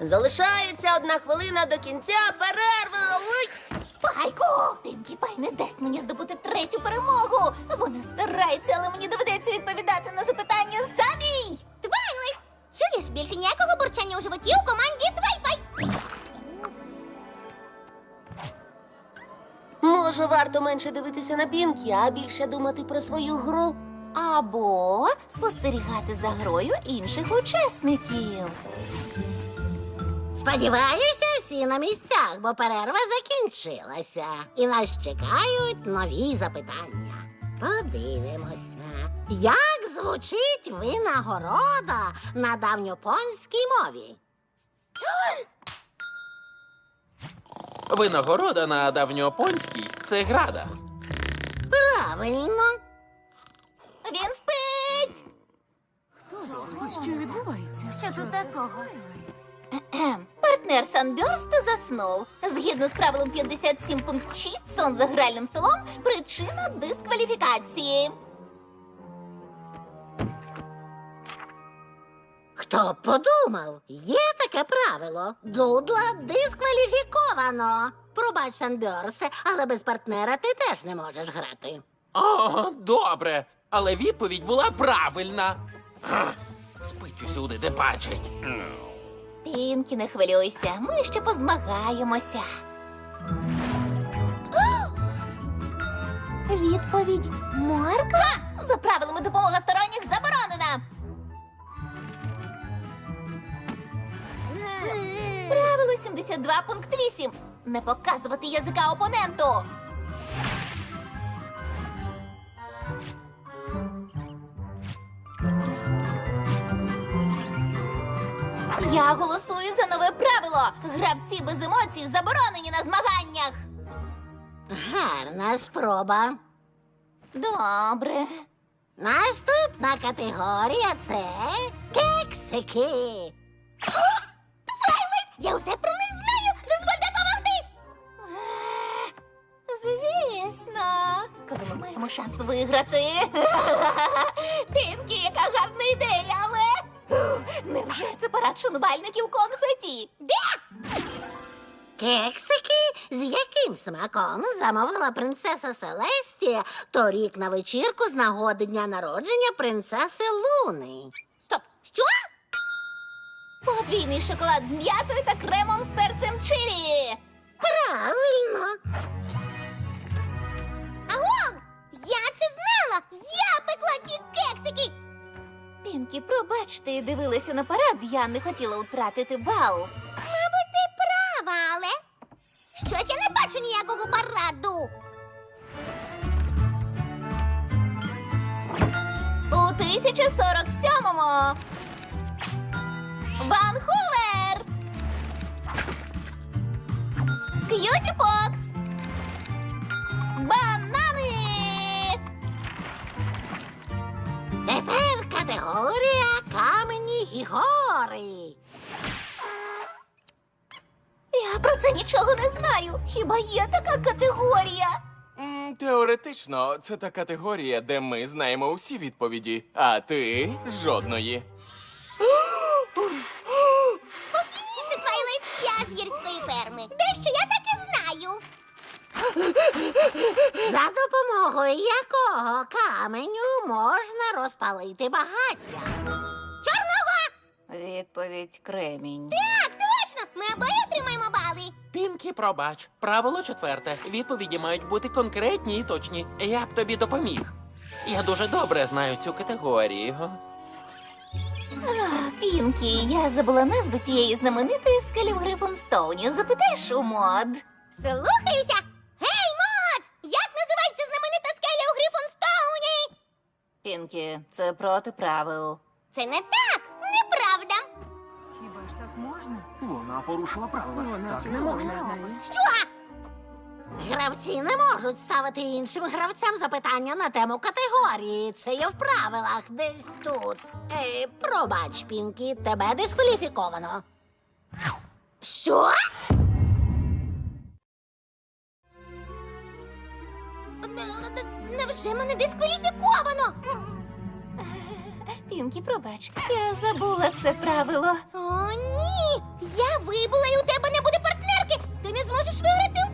Залишається одна хвилина до кінця перерви. Ой! Спайку! Пінкі Пай не дасть мені здобути третю перемогу. Вона старається, але мені доведеться відповідати на запитання самій. Твайлайт! Чуєш, більше ніякого бурчання у животі у команді Твайпай! Може, варто менше дивитися на Пінкі, а більше думати про свою гру. Або спостерігати за грою інших учасників. Сподіваюся, всі на місцях, бо перерва закінчилася. І нас чекають нові запитання. Подивимося, як звучить винагорода на давньопонській мові. Винагорода на давньопонській це града. Правильно. Він спить! Що відбувається? Що тут такого? Партнер Санберст заснув. Згідно з правилом 57 пункт 6, сон за гральним столом причина дискваліфікації. Хто б подумав, є таке правило. Дудла дискваліфіковано. Пробач, Санбьорсе, але без партнера ти теж не можеш грати. О, добре. Але відповідь була правильна. Ах, Спить усюди, де бачить. Пінкі, не хвилюйся, ми ще позмагаємося. Відповідь Марка? За правилами допомога сторонніх заборонена. Правило 72 пункт 8. Не показувати язика опоненту. Я голосую за нове правило. Гравці без емоцій заборонені на змаганнях. Гарна спроба. Добре. Наступна категорія це кексики. Я усе про них знаю! Дозвольте допомогти! Звісно. Коли ми маємо шанс виграти. Пінкі, яка гарна ідея, але. Невже це парад шанувальників конфеті? Кексики, з яким смаком замовила принцеса Селестія торік на вечірку з нагоди дня народження принцеси Луни. Стоп! Що? Подвійний шоколад з м'ятою та кремом з перцем чилі. Правильно. Пінкі, пробачте, дивилася на парад, я не хотіла втратити бал. Мабуть, ти права, але щось я не бачу ніякого параду. У 1047-му. Ванхувер. К'юті Тепер камені і гори. Я про це нічого не знаю. Хіба є така категорія? М, Теоретично, це та категорія, де ми знаємо усі відповіді, а ти жодної. Спокійніше, Твайлайт, я з гірської ферми. Знаю. За допомогою якого каменю можна розпалити багаття? Чорного! Відповідь кремінь. Так, точно! Ми обоє отримаємо бали. Пінкі, пробач. Правило четверте. Відповіді мають бути конкретні і точні. Я б тобі допоміг. Я дуже добре знаю цю категорію. Пінкі, я забула назву тієї знаменитої скелі в Грифонстоуні. Запитаєш у мод. Слухаюся! Гей, мод! Як називається знаменита скеля у Грифонстоуні? Пінкі, це проти правил. Це не так! Неправда! Хіба ж так можна? Вона порушила правила. Вона так не можна. знає. Що? Гравці не можуть ставити іншим гравцям запитання на тему категорії. Це є в правилах десь тут. Е, пробач, Пінкі, тебе дискваліфіковано. Що? Це мене дискваліфіковано? Пінкі, пробач, я забула це правило. О, ні! Я вибула і у тебе не буде партнерки! Ти не зможеш виграти у